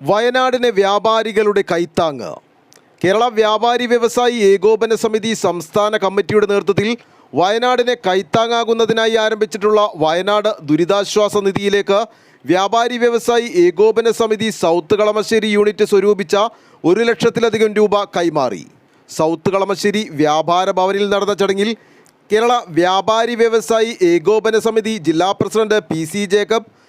വയനാടിന് വ്യാപാരികളുടെ കൈത്താങ്ങ്. കേരള വ്യാപാരി വ്യവസായി ഏകോപന സമിതി സംസ്ഥാന കമ്മിറ്റിയുടെ നേതൃത്വത്തിൽ വയനാടിനെ കൈത്താങ്ങാകുന്നതിനായി ആരംഭിച്ചിട്ടുള്ള വയനാട് ദുരിതാശ്വാസ നിധിയിലേക്ക് വ്യാപാരി വ്യവസായി ഏകോപന സമിതി സൗത്ത് കളമശ്ശേരി യൂണിറ്റ് സ്വരൂപിച്ച ഒരു ലക്ഷത്തിലധികം രൂപ കൈമാറി. സൗത്ത് കളമശ്ശേരി വ്യാപാര ഭവനിൽ നടന്ന ചടങ്ങിൽ കേരള വ്യാപാരി വ്യവസായി ഏകോപന സമിതി ജില്ലാ പ്രസിഡന്റ് പി സി ജേക്കബ്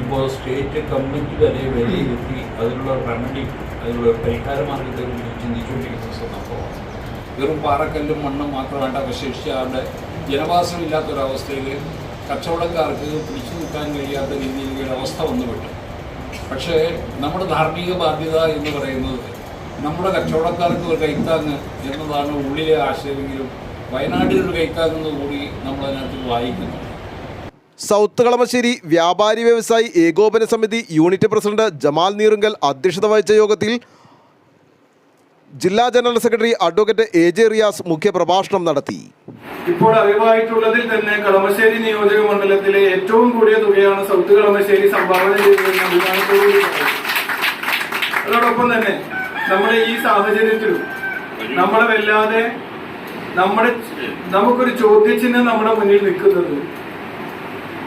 ഇപ്പോൾ സ്റ്റേറ്റ് കമ്മിറ്റി വരെ വിലയിരുത്തി അതിനുള്ള റെമഡി അതിനുള്ള പരിഹാര മാർഗത്തെ ചിന്തിച്ചുകൊണ്ടിരിക്കുന്ന സന്ദർഭമാണ് വെറും പാറക്കല്ലും മണ്ണും മാത്രമായിട്ട് അവശേഷിച്ച് അവരുടെ ജനവാസമില്ലാത്തൊരവസ്ഥയിൽ കച്ചവടക്കാർക്ക് പിടിച്ചു നിൽക്കാൻ കഴിയാത്ത രീതിയിൽ ഒരു അവസ്ഥ വന്നുവിട്ടു പക്ഷേ നമ്മുടെ ധാർമ്മിക ബാധ്യത എന്ന് പറയുന്നത് നമ്മുടെ കച്ചവടക്കാർക്ക് ഒരു കൈത്താങ്ങ് എന്നതാണ് ഉള്ളിലെ ആശയമെങ്കിലും വയനാട്ടിൽ ഒരു കൈത്താങ്ങെന്ന് കൂടി നമ്മളതിനകത്ത് വായിക്കുന്നു സൗത്ത് കളമശ്ശേരി വ്യാപാരി വ്യവസായി ഏകോപന സമിതി യൂണിറ്റ് പ്രസിഡന്റ് ജമാൽ നീറുങ്കൽ അധ്യക്ഷത വഹിച്ച യോഗത്തിൽ ജില്ലാ general secretary advocate A J Riyas മുഖ്യപ്രഭാഷണം നടത്തി. ഇപ്പോൾ അറിവായിട്ടുള്ളതിൽ തന്നെ കളമശ്ശേരി നിയോജക മണ്ഡലത്തിലെ ഏറ്റവും കൂടിയ തുകയാണ് സൗത്ത് കളമശ്ശേരി സംഭാവന ചെയ്തതെന്ന് അതോടൊപ്പം തന്നെ നമ്മുടെ ഈ സാഹചര്യത്തിലും നമ്മളെ വല്ലാതെ നമ്മുടെ നമുക്കൊരു ചോദ്യചിഹ്നം നമ്മുടെ മുന്നിൽ നിൽക്കുന്നത്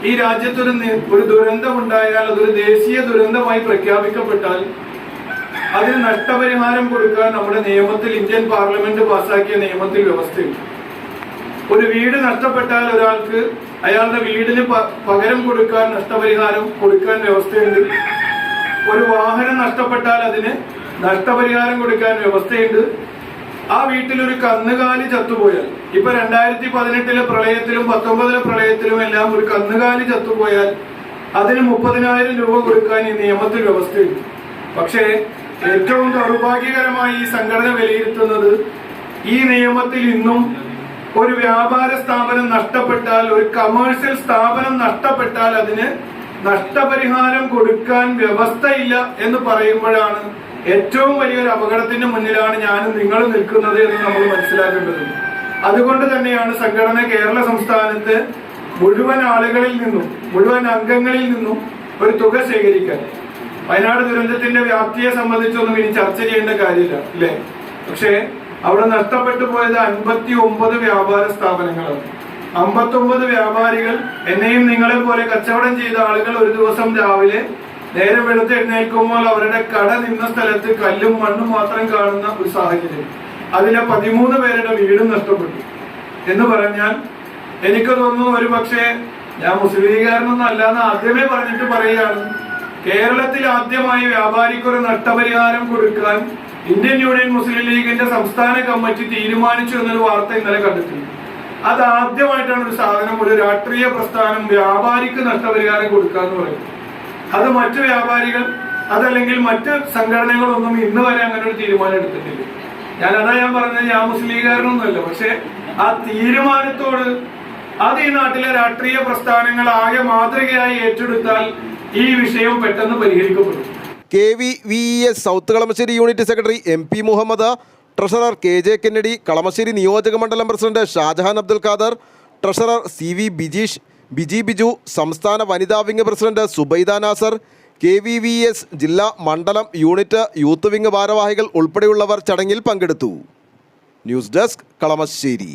ഈ രാജ്യത്തൊരു ഒരു ദുരന്തമുണ്ടായാൽ അതൊരു ദേശീയ ദുരന്തമായി പ്രഖ്യാപിക്കപ്പെട്ടാൽ അതിന് നഷ്ടപരിഹാരം കൊടുക്കാൻ നമ്മുടെ നിയമത്തിൽ ഇന്ത്യൻ പാർലമെന്റ് പാസാക്കിയ നിയമത്തിൽ വ്യവസ്ഥയുണ്ട്. ഒരു വീട് നഷ്ടപ്പെട്ടാൽ ഒരാൾക്ക് അയാളുടെ വീടിന് പകരം കൊടുക്കാൻ നഷ്ടപരിഹാരം കൊടുക്കാൻ വ്യവസ്ഥയുണ്ട്. ഒരു വാഹനം നഷ്ടപ്പെട്ടാൽ അതിന് നഷ്ടപരിഹാരം കൊടുക്കാൻ വ്യവസ്ഥയുണ്ട്. ആ വീട്ടിൽ ഒരു കന്നുകാലി ചത്തുപോയാൽ ഇപ്പൊ രണ്ടായിരത്തി പതിനെട്ടിലെ പ്രളയത്തിലും പത്തൊമ്പതിലെ പ്രളയത്തിലും എല്ലാം ഒരു കന്നുകാലി ചത്തുപോയാൽ അതിന് മുപ്പതിനായിരം രൂപ കൊടുക്കാൻ ഈ നിയമത്തിൽ വ്യവസ്ഥയുണ്ട്. പക്ഷേ ഏറ്റവും ദൗർഭാഗ്യകരമായി ഈ സംഘടന വിലയിരുത്തുന്നത് ഈ നിയമത്തിൽ ഇന്നും ഒരു വ്യാപാര സ്ഥാപനം നഷ്ടപ്പെട്ടാൽ ഒരു കമേഴ്സ്യൽ സ്ഥാപനം നഷ്ടപ്പെട്ടാൽ അതിന് നഷ്ടപരിഹാരം കൊടുക്കാൻ വ്യവസ്ഥയില്ല എന്ന് പറയുമ്പോഴാണ് ഏറ്റവും വലിയൊരു അപകടത്തിന് മുന്നിലാണ് ഞാനും നിങ്ങളും നിൽക്കുന്നത് എന്ന് നമ്മൾ മനസ്സിലാക്കേണ്ടതുണ്ട്. അതുകൊണ്ട് തന്നെയാണ് സംഘടന കേരള സംസ്ഥാനത്ത് മുഴുവൻ ആളുകളിൽ നിന്നും മുഴുവൻ അംഗങ്ങളിൽ നിന്നും ഒരു തുക ശേഖരിക്കാൻ. വയനാട് ദുരന്തത്തിന്റെ വ്യാപ്തിയെ സംബന്ധിച്ചൊന്നും ഇനി ചർച്ച ചെയ്യേണ്ട കാര്യമില്ല അല്ലേ പക്ഷേ അവിടെ നഷ്ടപ്പെട്ടു പോയത് അൻപത്തി ഒമ്പത് വ്യാപാര സ്ഥാപനങ്ങളാണ്. അമ്പത്തി ഒമ്പത് വ്യാപാരികൾ എന്നെയും നിങ്ങളെ പോലെ കച്ചവടം ചെയ്ത ആളുകൾ ഒരു ദിവസം രാവിലെ നേരെ വെളുത്ത് എഴുന്നേൽക്കുമ്പോൾ അവരുടെ കട നിന്ന സ്ഥലത്ത് കല്ലും മണ്ണും മാത്രം കാണുന്ന ഒരു സാഹചര്യം. അതിലെ പതിമൂന്ന് പേരുടെ വീടും നഷ്ടപ്പെട്ടു. എന്ന് പറഞ്ഞാൽ എനിക്ക് തോന്നുന്നു ഒരു പക്ഷേ ഞാൻ മുസ്ലിം അല്ലാന്ന് ആദ്യമേ പറഞ്ഞിട്ട് പറയുകയാണ്. കേരളത്തിൽ ആദ്യമായി വ്യാപാരിക്കൊരു നഷ്ടപരിഹാരം കൊടുക്കാൻ ഇന്ത്യൻ യൂണിയൻ മുസ്ലിം ലീഗിന്റെ സംസ്ഥാന കമ്മിറ്റി തീരുമാനിച്ചു എന്നൊരു വാർത്ത ഇന്നലെ കണ്ടെത്തി. അത് ആദ്യമായിട്ടാണ് ഒരു സാധനം ഒരു രാഷ്ട്രീയ പ്രസ്ഥാനം വ്യാപാരിക്ക് നഷ്ടപരിഹാരം കൊടുക്കുക എന്ന് പറയുന്നത്. അത് മറ്റു വ്യാപാരികൾ അതല്ലെങ്കിൽ മറ്റ് സംഘടനകളൊന്നും ഇന്ന് വരെ അങ്ങനെ ഒരു തീരുമാനം എടുത്തിട്ടില്ല. ഞാൻ അതാ ഞാൻ പറഞ്ഞത് ഞാൻ മുസ്ലിം ലീഗുകാരനൊന്നുമല്ല പക്ഷെ ആ തീരുമാനത്തോട് അത് ഈ നാട്ടിലെ രാഷ്ട്രീയ പ്രസ്ഥാനങ്ങൾ ആകെ മാതൃകയായി ഏറ്റെടുത്താൽ ഈ വിഷയം പെട്ടെന്ന് പരിഹരിക്കപ്പെടും. K V V S south Kalamassery unit secretary M P Muhammad treasurer K J Kennedy Kalamassery നിയോജക മണ്ഡലം president Shajahan Abdul Khader treasurer C V Bijeesh Biji Biju സംസ്ഥാന വനിതാ wing president Subaida Nasar K V V S ജില്ലാ മണ്ഡലം unit youth wing ഭാരവാഹികൾ ഉൾപ്പെടെയുള്ളവർ ചടങ്ങിൽ പങ്കെടുത്തു. News desk Kalamassery.